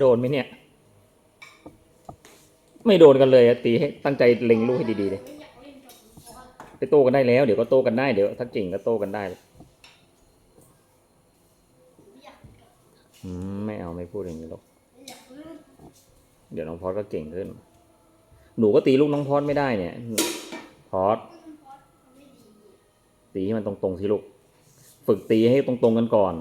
โดนไหมเนี่ย ไม่โดนกันเลยตีให้ตั้งใจเล็งลูกให้ดีๆเลยไปโตกันได้แล้ว เดี๋ยวก็โตกันได้เดี๋ยวถ้าเก่งก็โตกันได้ไม่เอาไม่พูดอย่างนี้หรอกเดี๋ยวน้องพอดก็เก่งขึ้น หนูก็ตีลูกน้องพอดไม่ได้เนี่ย พอดตีให้มันตรงๆสิลูก ฝึกตีให้ตรงๆกันก่อน